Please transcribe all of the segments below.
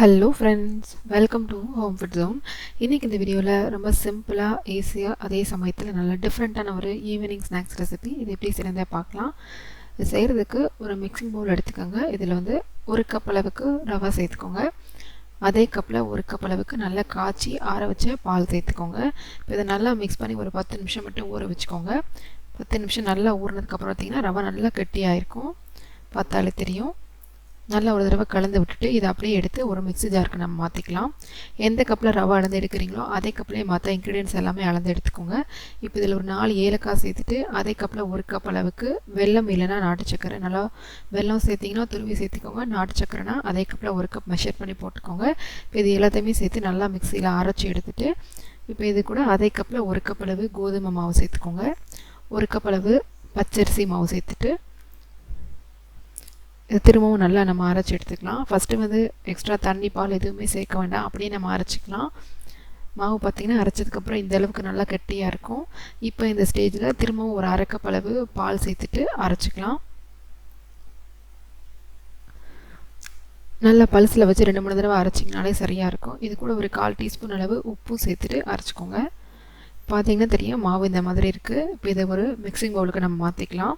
Hello friends welcome to home food zone இன்றைக்கி இந்த வீடியோவில் ரொம்ப சிம்பிளாக ஈஸியாக அதே சமயத்தில் நல்ல டிஃப்ரெண்ட்டான ஒரு ஈவினிங் ஸ்நாக்ஸ் ரெசிபி இது எப்படி செய்யறதே பார்க்கலாம். இது செய்கிறதுக்கு ஒரு மிக்சிங் பவுல் எடுத்துக்கோங்க. இதில் வந்து ஒரு கப் அளவுக்கு ரவை சேர்த்துக்கோங்க. அதே கப்பில் ஒரு கப் அளவுக்கு நல்லா காய்ச்சி ஆற வச்ச பால் சேர்த்துக்கோங்க. இப்போ இதை நல்லா மிக்ஸ் பண்ணி ஒரு பத்து நிமிஷம் மட்டும் ஊற வச்சுக்கோங்க. பத்து நிமிஷம் நல்லா ஊறினதுக்கப்புறம் பார்த்திங்கன்னா ரவை நல்லா கெட்டியாக இருக்கும் பார்த்தாலே தெரியும். நல்லா ஒரு தடவை கலந்து விட்டுட்டு இதை அப்படியே எடுத்து ஒரு மிக்ஸி ஜாருக்கு நம்ம மாற்றிக்கலாம் எந்த கப்பில் ரவை அளந்து எடுக்கிறீங்களோ அதே கப்லேயே மற்ற இன்க்ரீடியன்ஸ் எல்லாமே அளந்து எடுத்துக்கோங்க. இப்போ இதில் ஒரு நாலு ஏலக்காய் சேர்த்துட்டு அதே கப்பில் ஒரு கப் அளவுக்கு வெல்லம் இல்லைன்னா நாட்டு சக்கரை. நல்லா வெல்லம் சேர்த்திங்கன்னா துருவி சேர்த்துக்கோங்க. நாட்டு சக்கரைனா அதே கப்பில் ஒரு கப் மெஷர் பண்ணி போட்டுக்கோங்க. இப்போ இது எல்லாத்தையுமே சேர்த்து நல்லா மிக்சியில் அரைச்சி எடுத்துகிட்டு இப்போ இது கூட அதே கப்பில் ஒரு கப் அளவு கோதுமை மாவு சேர்த்துக்கோங்க. ஒரு கப் அளவு பச்சரிசி மாவு சேர்த்துட்டு திரும்பவும் நல்லா நம்ம அரைச்சி எடுத்துக்கலாம். ஃபஸ்ட்டு வந்து எக்ஸ்ட்ரா தண்ணி பால் எதுவுமே சேர்க்க வேண்டாம். அப்படியே நம்ம அரைச்சிக்கலாம். மாவு பார்த்திங்கன்னா அரைச்சதுக்கப்புறம் இந்த அளவுக்கு நல்லா கெட்டியாக இருக்கும். இப்போ இந்த ஸ்டேஜில் திரும்பவும் ஒரு அரைக்கப்பளவு பால் சேர்த்துட்டு அரைச்சிக்கலாம். நல்லா பல்ஸில் வச்சு ரெண்டு மூணு தடவை அரைச்சிங்கனாலே சரியாக இருக்கும். இது கூட ஒரு கால் டீஸ்பூன் அளவு உப்பும் சேர்த்துட்டு அரைச்சிக்கோங்க. பார்த்தீங்கன்னா தெரியும் மாவு இந்த மாதிரி இருக்குது இப்போ இதை ஒரு மிக்சிங் பவுலுக்கு நம்ம மாற்றிக்கலாம்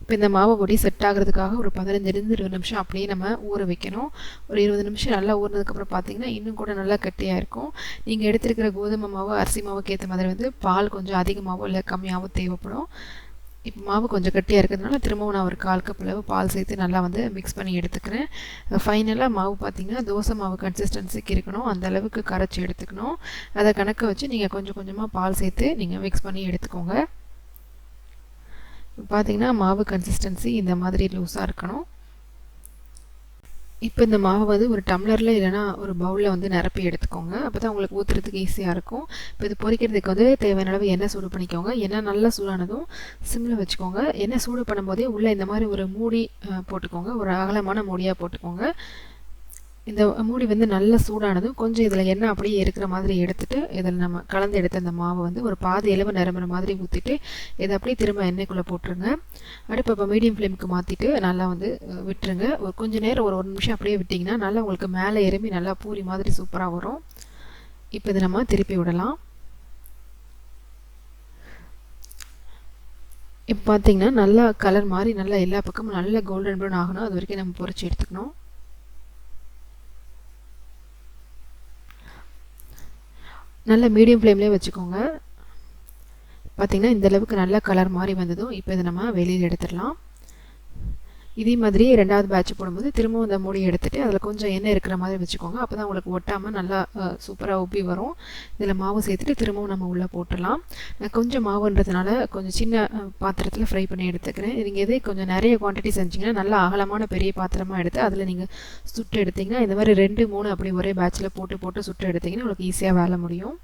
இப்போ இந்த மாவு பொடி செட் ஆகிறதுக்காக ஒரு பதினஞ்சுலேருந்து இருபது நிமிஷம் அப்படியே நம்ம ஊற வைக்கணும். ஒரு இருபது நிமிஷம் நல்லா ஊறினதுக்கப்புறம் பார்த்தீங்கன்னா இன்னும் கூட நல்லா கட்டியாக இருக்கும். நீங்கள் எடுத்துருக்கிற கோதுமை மாவு அரிசி மாவுக்கு ஏற்ற மாதிரி வந்து பால் கொஞ்சம் அதிகமாகவோ இல்லை கம்மியாகவோ தேவைப்படும். இப்போ மாவு கொஞ்சம் கட்டியாக இருக்கிறதுனால திரும்பவும் நான் ஒரு கால் கப் அளவு பால் சேர்த்து நல்லா வந்து மிக்ஸ் பண்ணி எடுத்துக்கிறேன். ஃபைனலாக மாவு பார்த்திங்கன்னா தோசை மாவு கன்சிஸ்டன்சிக்கு இருக்கணும். அந்த அளவுக்கு கரைச்சி எடுத்துக்கணும். அதை கணக்க வச்சு நீங்கள் கொஞ்சம் கொஞ்சமாக பால் சேர்த்து நீங்கள் மிக்ஸ் பண்ணி எடுத்துக்கோங்க. பார்த்தீங்கன்னா மாவு கன்சிஸ்டன்சி இந்த மாதிரி லூஸாக இருக்கணும். இப்போ இந்த மாவை வந்து ஒரு டம்ளரில் இல்லைனா ஒரு பவுலில் வந்து நிரப்பி எடுத்துக்கோங்க. அப்போ தான் உங்களுக்கு ஊற்றுறதுக்கு ஈஸியாக இருக்கும். இப்போ இது பொரிக்கிறதுக்கு வந்து தேவையான அளவு எண்ணெய் சூடு பண்ணிக்கோங்க. எண்ணெய் நல்லா சூடானதும் சிம்மில் வச்சுக்கோங்க. எண்ணெய் சூடு பண்ணும்போதே உள்ளே இந்த மாதிரி ஒரு மூடி போட்டுக்கோங்க. ஒரு அகலமான மூடியாக போட்டுக்கோங்க. இந்த மூடி வந்து நல்லா சூடானதும் கொஞ்சம் இதில் எண்ணெய் அப்படியே இருக்கிற மாதிரி எடுத்துகிட்டு இதில் நம்ம கலந்து எடுத்த அந்த மாவை வந்து ஒரு பாதி இலவு நிரம்புற மாதிரி ஊற்றிட்டு இதை அப்படியே திரும்ப எண்ணெய்க்குள்ளே போட்டுருங்க. அடுப்பு இப்போ மீடியம் ஃப்ளேமுக்கு மாற்றிட்டு நல்லா வந்து விட்டுருங்க. ஒரு கொஞ்சம் நேரம் ஒரு ஒரு நிமிஷம் அப்படியே விட்டிங்கன்னா நல்லா உங்களுக்கு மேலே எறும்பி நல்லா பூரி மாதிரி சூப்பராக வரும். இப்போ இதை நம்ம திருப்பி விடலாம். இப்போ பார்த்தீங்கன்னா நல்லா கலர் மாதிரி நல்லா எல்லா பக்கமும் நல்லா கோல்டன் ப்ரௌன் ஆகணும். அது வரைக்கும் நம்ம பொறிச்சு எடுத்துக்கணும். நல்ல மீடியம் ஃப்ளேம்லேயே வச்சுக்கோங்க. பார்த்திங்கன்னா இந்த அளவுக்கு நல்ல கலர் மாதிரி வந்ததும் இப்போ இதை நம்ம வெளியில் எடுத்துடலாம். இதே மாதிரி ரெண்டாவது பேட்ச் போடும்போது திரும்பவும் அந்த மூடி எடுத்துகிட்டு அதில் கொஞ்சம் எண்ணெய் இருக்கிற மாதிரி வச்சுக்கோங்க. அப்போ தான் உங்களுக்கு ஒட்டாமல் நல்லா சூப்பராக உப்பி வரும். இதில் மாவு சேர்த்துட்டு திரும்பவும் நம்ம உள்ளே போட்டுடலாம். நான் கொஞ்சம் மாவுன்றதுனால கொஞ்சம் சின்ன பாத்திரத்தில் ஃப்ரை பண்ணி எடுத்துக்கிறேன். நீங்கள் எதே கொஞ்சம் நிறைய குவான்டிட்டி செஞ்சிங்கன்னா நல்லா அகலமான பெரிய பாத்திரமாக எடுத்து அதில் நீங்கள் சுட்டு எடுத்திங்கன்னா இந்த மாதிரி ரெண்டு மூணு அப்படி ஒரே பேட்சில் போட்டு போட்டு சுட்டு எடுத்திங்கன்னா உங்களுக்கு ஈஸியாக வேலை முடியும்.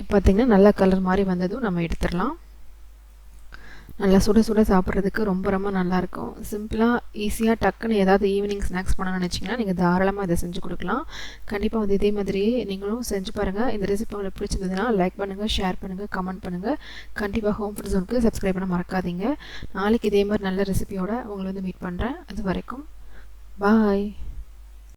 இப்போ பார்த்திங்கன்னா நல்லா கலர் மாதிரி வந்ததும் நம்ம எடுத்துடலாம். நல்லா சுட சுட சாப்பிட்றதுக்கு ரொம்ப ரொம்ப நல்லாயிருக்கும். சிம்பிளாக ஈஸியாக டக்குன்னு ஏதாவது ஈவினிங் ஸ்நாக்ஸ் பண்ண நினச்சிங்கன்னா நீங்கள் தாராளமாக இதை செஞ்சு கொடுக்கலாம். கண்டிப்பாக வந்து இதே மாதிரி நீங்களும் செஞ்சு பாருங்கள் இந்த ரெசிபி உங்களுக்கு பிடிச்சிருந்ததுன்னா லைக் பண்ணுங்கள் ஷேர் பண்ணுங்கள் கமெண்ட் பண்ணுங்கள் கண்டிப்பாக ஹோம் ஃபுட் ஜோனுக்கு சப்ஸ்கிரைப் பண்ண மறக்காதீங்க. நாளைக்கு இதே மாதிரி நல்ல ரெசிபியோட உங்களை வந்து மீட் பண்ணுறேன் அது வரைக்கும் பாய்